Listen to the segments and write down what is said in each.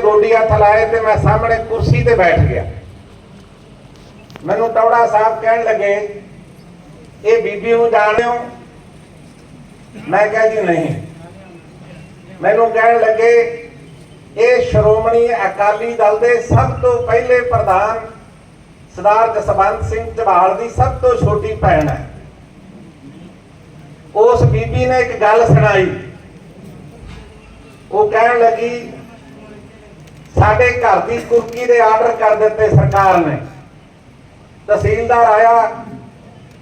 ਗੋਡੀ ਹੱਥ ਲਾਏ ਤੇ ਮੈਂ ਸਾਹਮਣੇ ਕੁਰਸੀ ਤੇ ਬੈਠ ਗਿਆ। ਮੈਨੂੰ ਟੌੜਾ ਸਾਹਿਬ ਕਹਿਣ ਲੱਗੇ, ਇਹ ਬੀਬੀ ਨੂੰ ਜਾਣਿਓ? ਮੈਂ ਕਿਹਾ, ਜੀ ਨਹੀਂ। ਮੈਨੂੰ ਕਹਿਣ ਲੱਗੇ, ਇਹ ਸ਼੍ਰੋਮਣੀ ਅਕਾਲੀ ਦਲ ਦੇ ਸਭ ਤੋਂ ਪਹਿਲੇ ਪ੍ਰਧਾਨ ਸਰਦਾਰ ਜਸਵੰਤ ਸਿੰਘ ਝਬਾਲ ਦੀ ਸਭ ਤੋਂ ਛੋਟੀ ਭੈਣ ਹੈ। ਉਸ ਬੀਬੀ ਨੇ ਇੱਕ ਗੱਲ ਸੁਣਾਈ। ਉਹ ਕਹਿਣ ਲੱਗੀ ਸਾਡੇ ਘਰ ਦੀ ਕੁਰਕੀ ਦੇ ਆਰਡਰ ਕਰ ਦਿੱਤੇ ਸਰਕਾਰ ਨੇ। ਤਹਿਸੀਲਦਾਰ ਆਇਆ,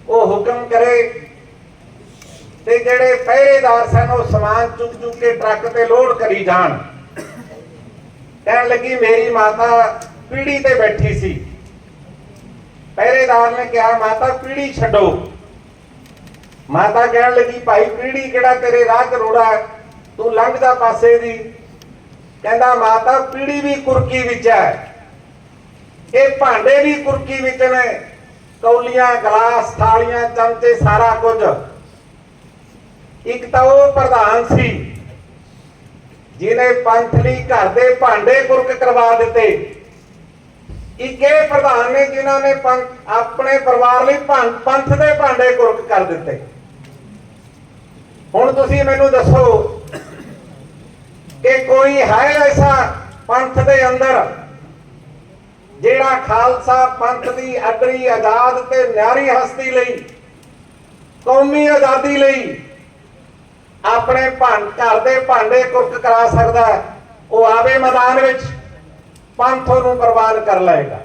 ਉਹ ਹੁਕਮ ਕਰੇ ਤੇ ਜਿਹੜੇ ਪਹਿਰੇਦਾਰ ਸਨ, ਉਹ ਸਮਾਨ ਚੁੱਕ ਚੁੱਕ ਕੇ ਟਰੱਕ ਤੇ ਲੋਡ ਕਰੀ ਜਾਣ। ਕਹਿਣ ਲੱਗੀ, ਮੇਰੀ ਮਾਤਾ ਪੀੜੀ ਤੇ ਬੈਠੀ ਸੀ। ਪਹਿਰੇਦਾਰ ਨੇ ਕਿਹਾ, ਮਾਤਾ, ਪੀੜੀ ਛੱਡੋ। ਮਾਤਾ ਕਹਿਣ ਲੱਗੀ, ਭਾਈ, ਪੀੜੀ ਕਿਹੜਾ ਤੇਰੇ ਰਾਹ ਚ ਰੋੜਾ ਤੂੰ ਲੰਘਦਾ ਪਾਸੇ ਦੀ। ਕਹਿੰਦਾ ਮਾਤਾ, ਪੀੜੀ ਵੀ ਕੁਰਕੀ ਵਿੱਚ ਹੈ। ਇਹ ਭਾਂਡੇ ਵੀ ਕੁਰਕੀ ਵਿੱਚ ਨੇ। ਕੌਲੀਆਂ, ਗਲਾਸ, ਥਾਲੀਆਂ, ਚਮਚੇ, ਸਾਰਾ ਕੁਝ। ਇੱਕ ਤਾਂ ਉਹ ਪ੍ਰਧਾਨ ਸੀ, ਜਿਹਨੇ ਪੰਥ ਲਈ ਘਰ ਦੇ ਭਾਂਡੇ ਕੁਰਕ ਕਰਵਾ ਦਿੱਤੇ। ਇੱਕ ਇਹ ਪ੍ਰਧਾਨ ਨੇ ਜਿਨ੍ਹਾਂ ਨੇ ਪੰਥ, ਆਪਣੇ ਪਰਿਵਾਰ ਲਈ ਭੰ- ਪੰਥ ਦੇ ਭਾਂਡੇ ਕੁਰਕ ਕਰ ਦਿੱਤੇ। ਹੁਣ ਤੁਸੀਂ ਮੈਨੂੰ ਦੱਸੋ ਕਿ ਕੋਈ ਹੈ ਐਸਾ ਦੇ ਅੰਦਰ ਜਿਹੜਾ ਖਾਲਸਾ ਪੰਥ ਦੀ ਅਗਰੀ ਆਜ਼ਾਦ ਤੇ ਨਿਆਰੀ ਹਸਤੀ ਲਈ ਕੌਮੀ ਆਜ਼ਾਦੀ ਲਈ ਆਪਣੇ ਭਾਂ ਘਰ ਦੇ ਭਾਂਡੇ ਕੁਰਕ ਕਰਾ ਸਕਦਾ ਹੈ, ਉਹ ਆਵੇ ਮੈਦਾਨ ਵਿੱਚ ਪੰਥ ਨੂੰ ਕੁਰਬਾਨ ਕਰ ਲਏਗਾ।